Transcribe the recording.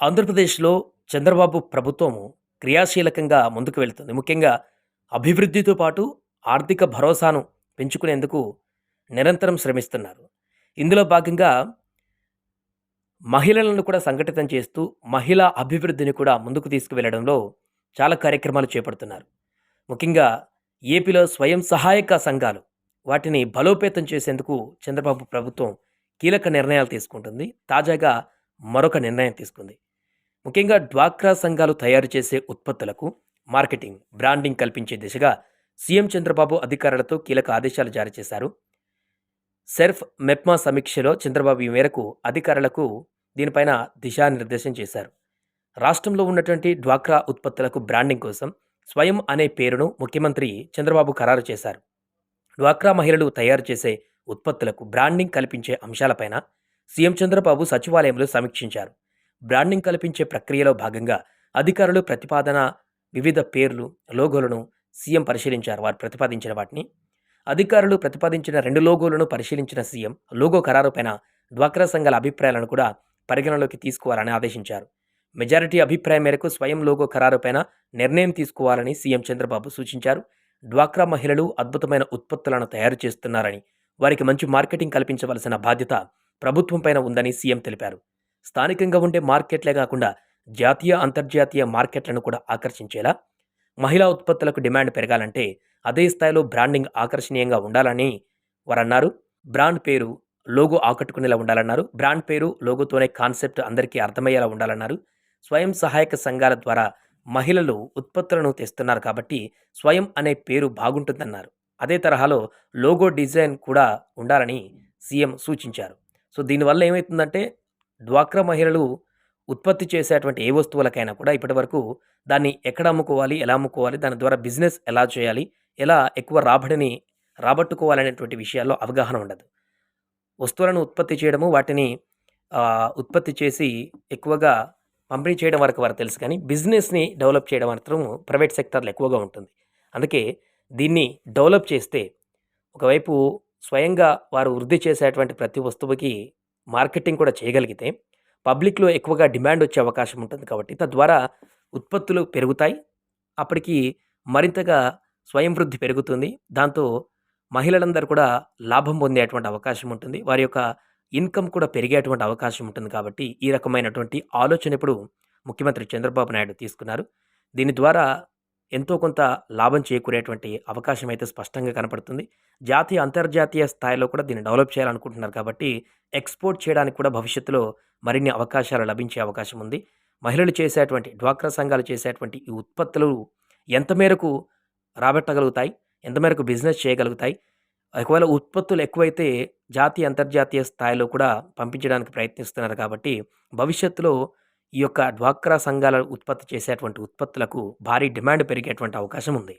ఆంధ్రప్రదేశ్లో చంద్రబాబు ప్రభుత్వం క్రియాశీలకంగా ముందుకు వెళ్తుంది. ముఖ్యంగా అభివృద్ధితో పాటు ఆర్థిక భరోసాను పెంచుకునేందుకు నిరంతరం శ్రమిస్తున్నారు. ఇందులో భాగంగా మహిళలను కూడా సంఘటితం చేస్తూ మహిళా అభివృద్ధిని కూడా ముందుకు తీసుకువెళ్ళడంలో చాలా కార్యక్రమాలు చేపడుతున్నారు. ముఖ్యంగా ఏపీలో స్వయం సహాయక సంఘాలు వాటిని బలోపేతం చేసేందుకు చంద్రబాబు ప్రభుత్వం కీలక నిర్ణయాలు తీసుకుంటుంది. తాజాగా మరొక నిర్ణయం తీసుకుంది. ముఖ్యంగా డ్వాక్రా సంఘాలు తయారు చేసే ఉత్పత్తులకు మార్కెటింగ్ బ్రాండింగ్ కల్పించే దిశగా సీఎం చంద్రబాబు అధికారులతో కీలక ఆదేశాలు జారీ చేశారు. సెర్ఫ్ మెప్మా సమీక్షలో చంద్రబాబు ఈ మేరకు అధికారులకు దీనిపైన దిశానిర్దేశం చేశారు. రాష్ట్రంలో ఉన్నటువంటి డ్వాక్రా ఉత్పత్తులకు బ్రాండింగ్ కోసం స్వయం అనే పేరును ముఖ్యమంత్రి చంద్రబాబు ఖరారు చేశారు. డ్వాక్రా మహిళలు తయారు చేసే ఉత్పత్తులకు బ్రాండింగ్ కల్పించే అంశాలపైన సీఎం చంద్రబాబు సచివాలయంలో సమీక్షించారు. బ్రాండింగ్ కల్పించే ప్రక్రియలో భాగంగా అధికారులు ప్రతిపాదన వివిధ పేర్లు లోగోలను సీఎం పరిశీలించారు. వారు ప్రతిపాదించిన వాటిని అధికారులు ప్రతిపాదించిన రెండు లోగోలను పరిశీలించిన సీఎం లోగో ఖరారుపైన డ్వాక్రా సంఘాల అభిప్రాయాలను కూడా పరిగణలోకి తీసుకోవాలని ఆదేశించారు. మెజారిటీ అభిప్రాయం మేరకు స్వయం లోగో ఖరారుపైన నిర్ణయం తీసుకోవాలని సీఎం చంద్రబాబు సూచించారు. డ్వాక్రా మహిళలు అద్భుతమైన ఉత్పత్తులను తయారు చేస్తున్నారని వారికి మంచి మార్కెటింగ్ కల్పించవలసిన బాధ్యత ప్రభుత్వంపైన ఉందని సీఎం తెలిపారు. స్థానికంగా ఉండే మార్కెట్లే కాకుండా జాతీయ అంతర్జాతీయ మార్కెట్లను కూడా ఆకర్షించేలా మహిళా ఉత్పత్తులకు డిమాండ్ పెరగాలంటే అదే స్థాయిలో బ్రాండింగ్ ఆకర్షణీయంగా ఉండాలని వారన్నారు. బ్రాండ్ పేరు లోగో ఆకట్టుకునేలా ఉండాలన్నారు. బ్రాండ్ పేరు లోగోతోనే కాన్సెప్ట్ అందరికీ అర్థమయ్యేలా ఉండాలన్నారు. స్వయం సహాయక సంఘాల ద్వారా మహిళలు ఉత్పత్తులను తెస్తున్నారు కాబట్టి స్వయం అనే పేరు బాగుంటుందన్నారు. అదే తరహాలో లోగో డిజైన్ కూడా ఉండాలని సీఎం సూచించారు. సో దీనివల్ల ఏమవుతుందంటే డ్వాక్రా మహిళలు ఉత్పత్తి చేసేటువంటి ఏ వస్తువులకైనా కూడా ఇప్పటివరకు దాన్ని ఎక్కడ అమ్ముకోవాలి ఎలా అమ్ముకోవాలి దాని ద్వారా బిజినెస్ ఎలా చేయాలి ఎలా ఎక్కువ రాబడిని రాబట్టుకోవాలనేటువంటి విషయాల్లో అవగాహన ఉండదు. వస్తువులను ఉత్పత్తి చేయడము వాటిని ఉత్పత్తి చేసి ఎక్కువగా పంపిణీ చేయడం వరకు వారు తెలుసు కానీ బిజినెస్ని డెవలప్ చేయడం మాత్రం ప్రైవేట్ సెక్టార్లో ఎక్కువగా ఉంటుంది. అందుకే దీన్ని డెవలప్ చేస్తే ఒకవైపు స్వయంగా వారు వృద్ధి చేసేటువంటి ప్రతి వస్తువుకి మార్కెటింగ్ కూడా చేయగలిగితే పబ్లిక్లో ఎక్కువగా డిమాండ్ వచ్చే అవకాశం ఉంటుంది కాబట్టి తద్వారా ఉత్పత్తులు పెరుగుతాయి. అప్పటికి మరింతగా స్వయం వృద్ధి పెరుగుతుంది. దాంతో మహిళలందరూ కూడా లాభం పొందేటువంటి అవకాశం ఉంటుంది. వారి యొక్క ఇన్కమ్ కూడా పెరిగేటువంటి అవకాశం ఉంటుంది కాబట్టి ఈ రకమైనటువంటి ఆలోచన ఇప్పుడు ముఖ్యమంత్రి చంద్రబాబు నాయుడు తీసుకున్నారు. దీని ద్వారా ఎంతో కొంత లాభం చేకూరేటువంటి అవకాశం అయితే స్పష్టంగా కనపడుతుంది. జాతీయ అంతర్జాతీయ స్థాయిలో కూడా దీన్ని డెవలప్ చేయాలనుకుంటున్నారు కాబట్టి ఎక్స్పోర్ట్ చేయడానికి కూడా భవిష్యత్తులో మరిన్ని అవకాశాలు లభించే అవకాశం ఉంది. మహిళలు చేసేటువంటి డ్వాక్రా సంఘాలు చేసేటువంటి ఈ ఉత్పత్తులు ఎంత మేరకు రాబట్టగలుగుతాయి? ఎంత మేరకు బిజినెస్ చేయగలుగుతాయి? ఒకవేళ ఉత్పత్తులు ఎక్కువైతే జాతీయ అంతర్జాతీయ స్థాయిలో కూడా పంపించడానికి ప్రయత్నిస్తున్నారు కాబట్టి భవిష్యత్తులో ఈ యొక్క డ్వాక్రా సంఘాల ఉత్పత్తి చేసేటువంటి ఉత్పత్తులకు భారీ డిమాండ్ పెరిగేటువంటి అవకాశం ఉంది.